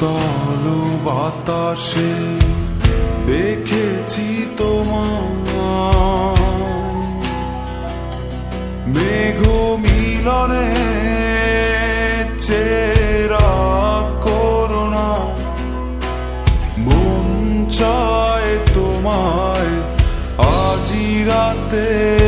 তরু বাতাসে দেখেছি তোমার মেঘ মিলনে চেরা করোনা। মন চায় তোমায়। আজি রাতে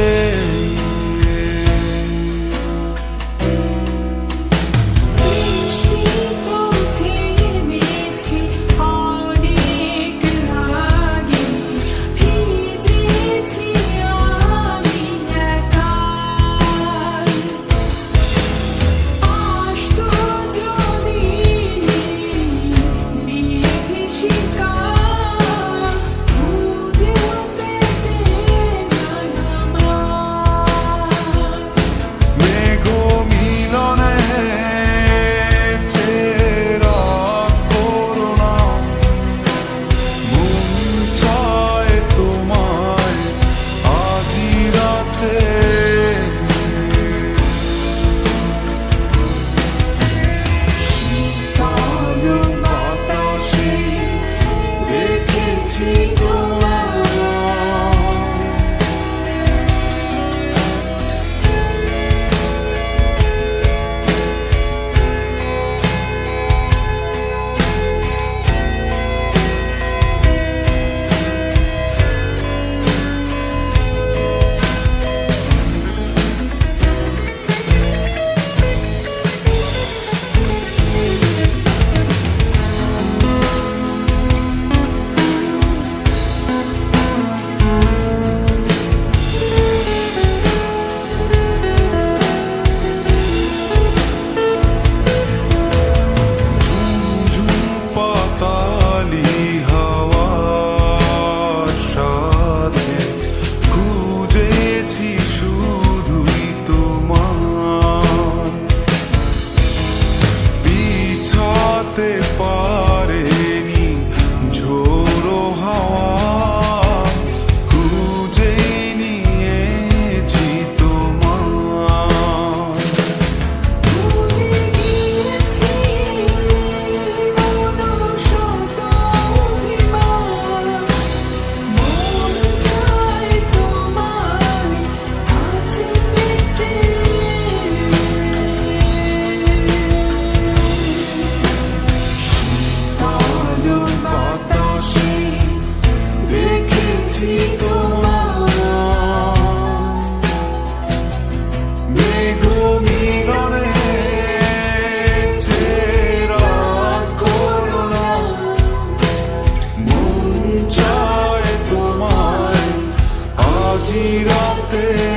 মাঝি রাতে।